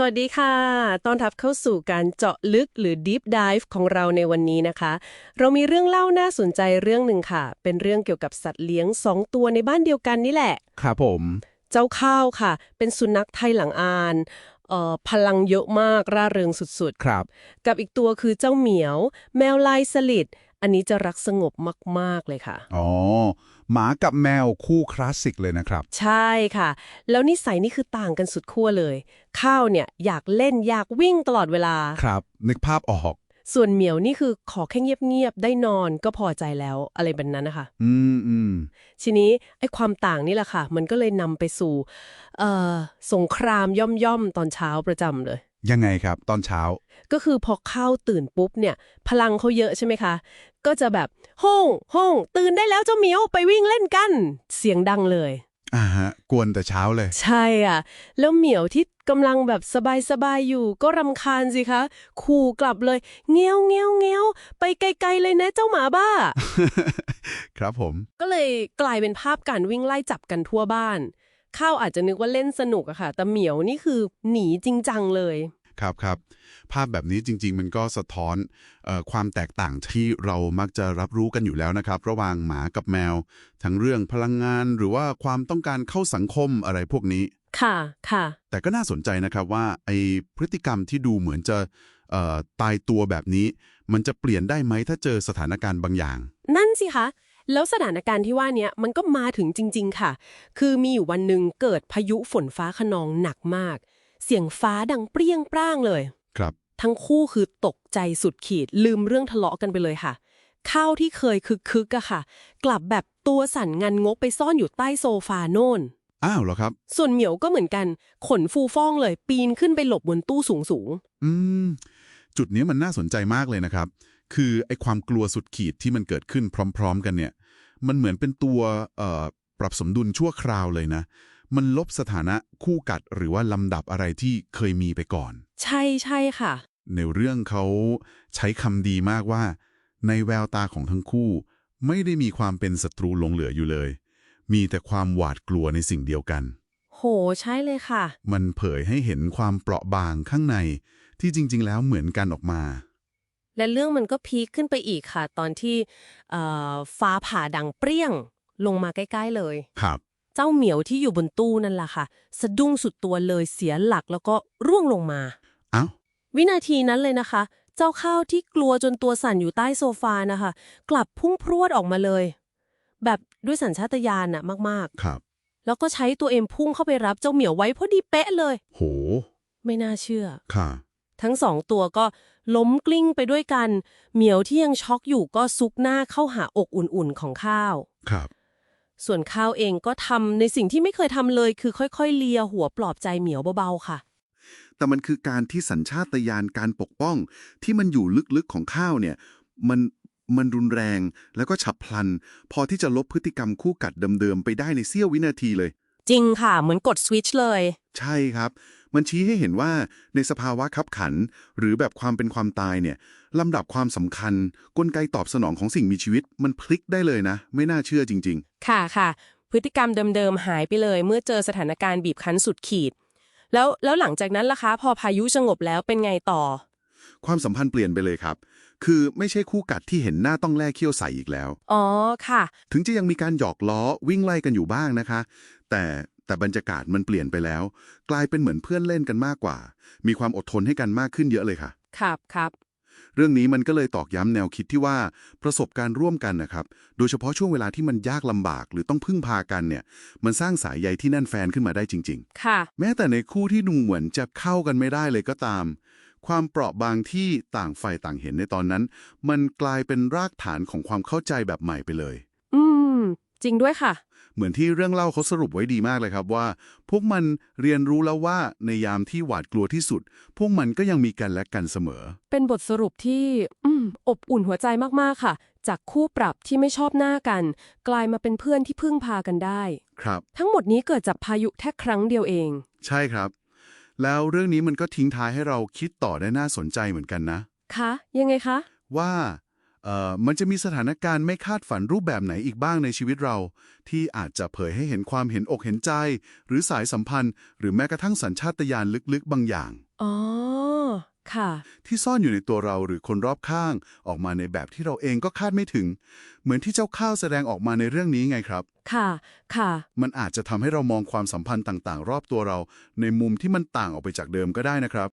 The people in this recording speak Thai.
สวัสดีค่ะ ต้อนรับเข้าสู่การเจาะลึกหรือ Deep Dive ของเราในวันนี้นะคะ เรามีเรื่องเล่าน่าสนใจเรื่องหนึ่งค่ะ เป็นเรื่องเกี่ยวกับสัตว์เลี้ยงสองตัวในบ้านเดียวกันนี่แหละ ครับผม เจ้าข้าวค่ะ เป็นสุนัขไทยหลังอานเอ่อพลังเยอะมากร่าเริงสุดครับๆกับอีกตัวคือเจ้าเหมียว แมวลายสลิด อันนี้จะรักสงบมาก ๆ เลยค่ะ อ๋อ หมากับแมวคู่คลาสสิกเลยนะครับ ใช่ค่ะ แล้วนิสัยนี่คือต่างกันสุดขั้วเลย ข้าวเนี่ยอยากเล่นอยากวิ่งตลอดเวลา ครับ นึกภาพออก ส่วนเหมียวนี่คือขอแค่เงียบ ๆ ได้นอนก็พอใจแล้วอะไรแบบนั้นนะคะ อืมอืมทีนี้ไอ้ความต่างนี่แหละค่ะ มันก็เลยนำไปสู่เอ่อสงครามย่อมๆตอนเช้าประจำเลย ยังไงครับตอนเช้า ก็คือพอข้าวตื่นปุ๊บเนี่ย พลังเขาเยอะใช่ไหมคะ ก็จะแบบห้องห้องตื่นได้แล้วเจ้าเหมียวไปวิ่งเล่นกัน เสียงดังเลยอ่าฮะกวนแต่เช้าเลย ใช่อะ แล้วเหมียวที่กำลังแบบสบายๆอยู่ ก็รำคาญสิคะขู่กลับเลย เงี้ยวเงี้ยวเงี้ยวไปไกลๆเลยนะเจ้าหมาบ้า ครับผม ก็เลยกลายเป็นภาพการวิ่งไล่จับกันทั่วบ้าน ข้าวอาจจะนึกว่าเล่นสนุกอะค่ะ แต่เหมียวนี่คือหนีจริงจังเลย ครับครับ ภาพแบบนี้จริง ๆ มันก็สะท้อนเออความแตกต่างที่เรามักจะรับรู้กันอยู่แล้วนะครับ ระหว่างหมากับแมว ทั้งเรื่องพลังงานหรือว่าความต้องการเข้าสังคมอะไรพวกนี้ ค่ะ ค่ะ แต่ก็น่าสนใจนะครับว่าไอพฤติกรรมที่ดูเหมือนจะเอ่อตายตัวแบบนี้ มันจะเปลี่ยนได้ไหมถ้าเจอสถานการณ์บางอย่าง นั่นสิคะ แล้วสถานการณ์ที่ว่าเนี้ยมันก็มาถึงจริง ๆ ค่ะ คือมีอยู่วันหนึ่งเกิดพายุฝนฟ้าขนองหนักมาก เสียงฟ้าดังเปรี้ยงปร้างเลย ครับ ทั้งคู่คือตกใจสุดขีดลืมเรื่องทะเลาะกันไปเลยค่ะ ข้าวที่เคยคึกคึกๆอะค่ะ กลับแบบตัวสั่นงันงกไปซ่อนอยู่ใต้โซฟาโน่น อ้าวเหรอครับ ส่วนเหมียวก็เหมือนกัน ขนฟูฟ่องเลย ปีนขึ้นไปหลบบนตู้สูงสูงอืม จุดนี้มันน่าสนใจมากเลยนะครับ คือไอ้ความกลัวสุดขีดที่มันเกิดขึ้นพร้อม ๆ กันเนี่ย มันเหมือนเป็นตัวเอ่อปรับสมดุลชั่วคราวเลยนะ มันลบสถานะคู่กัดหรือว่าลำดับอะไรที่เคยมีไปก่อนๆใช่ใช่ค่ะ ในเรื่องเขาใช้คำดีมากว่า ในแววตาของทั้งคู่ ไม่ได้มีความเป็นศัตรูหลงเหลืออยู่เลย มีแต่ความหวาดกลัวในสิ่งเดียวกัน โห ใช่เลยค่ะ มันเผยให้เห็นความเปราะบางข้างในที่จริง ๆ แล้วเหมือนกันออกมา และเรื่องมันก็พีคขึ้นไปอีกค่ะ ตอนที่เอ่อฟ้าผ่าดังเปรี้ยงลงมาใกล้ ๆ เลย ครับ เจ้าเหมียวที่อยู่บนตู้นั่นแหละค่ะ สะดุ้งสุดตัวเลยเสียหลักแล้วก็ร่วงลงมาเอ้าวินาทีนั้นเลยนะคะ เจ้าข้าวที่กลัวจนตัวสั่นอยู่ใต้โซฟานะคะ กลับพุ่งพรวดออกมาเลย แบบด้วยสัญชาตญาณน่ะมากครับ ๆ แล้วก็ใช้ตัวเองพุ่งเข้าไปรับเจ้าเหมียวไว้พอดีเป๊ะเลย โห ไม่น่าเชื่อ ค่ะ ทั้งสองตัวก็ล้มกลิ้งไปด้วยกัน เหมียวที่ยังช็อกอยู่ก็ซุกหน้าเข้าหาอกอุ่นๆของข้าว ครับ ส่วนข้าวเองก็ทำในสิ่งที่ไม่เคยทำเลย คือค่อยๆเลียหัวปลอบใจเหมียวเบาๆค่ะ แต่มันคือการที่สัญชาตญาณการปกป้อง ที่มันอยู่ลึกๆของข้าวเนี่ย มันมันรุนแรงแล้วก็ฉับพลัน พอที่จะลบพฤติกรรมคู่กัดเดิมๆไปได้ในเสี้ยววินาทีเลย จริงค่ะ เหมือนกดสวิตช์เลย ใช่ครับ มันชี้ให้เห็นว่าในสภาวะขับขัน หรือแบบความเป็นความตายเนี่ยลำดับความสำคัญ กลไกตอบสนองของสิ่งมีชีวิต มันพลิกได้เลยนะ ไม่น่าเชื่อจริง ค่ะค่ะ พฤติกรรมเดิมๆหายไปเลย เมื่อเจอสถานการณ์บีบคั้นสุดขีด แล้วแล้วหลังจากนั้นล่ะคะ พอพายุสงบแล้วเป็นไงต่อ ๆ ความสัมพันธ์เปลี่ยนไปเลยครับ คือไม่ใช่คู่กัดที่เห็นหน้าต้องแลกเขี้ยวใส่อีกแล้ว อ๋อค่ะ ถึงจะยังมีการหยอกล้อวิ่งไล่กันอยู่บ้างนะคะ แต่แต่บรรยากาศมันเปลี่ยนไปแล้ว กลายเป็นเหมือนเพื่อนเล่นกันมากกว่า มีความอดทนให้กันมากขึ้นเยอะเลยค่ะ ครับครับเรื่องนี้มันก็เลยตอกย้ำแนวคิดที่ว่าประสบการณ์ร่วมกันนะครับ โดยเฉพาะช่วงเวลาที่มันยากลำบาก หรือต้องพึ่งพากันเนี่ย มันสร้างสายใยที่แน่นแฟนขึ้นมาได้จริงค่ะๆแม้แต่ในคู่ที่ดูเหมือนจะเข้ากันไม่ได้เลยก็ตาม ความเปราะบางที่ต่างฝ่ายต่างเห็นในตอนนั้น มันกลายเป็นรากฐานของความเข้าใจแบบใหม่ไปเลย อืม จริงด้วยค่ะ เหมือนที่เรื่องเล่าเขาสรุปไว้ดีมากเลยครับว่า พวกมันเรียนรู้แล้วว่าในยามที่หวาดกลัวที่สุด พวกมันก็ยังมีกันและกันเสมอ เป็นบทสรุปที่อืมอบอุ่นหัวใจมากๆค่ะ จากคู่ปรับที่ไม่ชอบหน้ากัน กลายมาเป็นเพื่อนที่พึ่งพากันได้ ครับ ทั้งหมดนี้เกิดจากพายุแค่ครั้งเดียวเอง ใช่ครับ แล้วเรื่องนี้มันก็ทิ้งท้ายให้เราคิดต่อได้น่าสนใจเหมือนกันนะ คะ ยังไงคะ ว่าเอ่อ มันจะมีสถานการณ์ไม่คาดฝันรูปแบบไหนอีกบ้างในชีวิตเรา ที่อาจจะเผยให้เห็นความเห็นอกเห็นใจ หรือสายสัมพันธ์ หรือแม้กระทั่งสัญชาตญาณลึกๆ บางอย่าง อ๋อ ค่ะ ที่ซ่อนอยู่ในตัวเราหรือคนรอบข้างออกมาในแบบที่เราเองก็คาดไม่ถึง เหมือนที่เจ้าข้าวแสดงออกมาในเรื่องนี้ไงครับ ค่ะ ค่ะ มันอาจจะทำให้เรามองความสัมพันธ์ต่างๆ รอบตัวเรา ในมุมที่มันต่างออกไปจากเดิมก็ได้นะครับ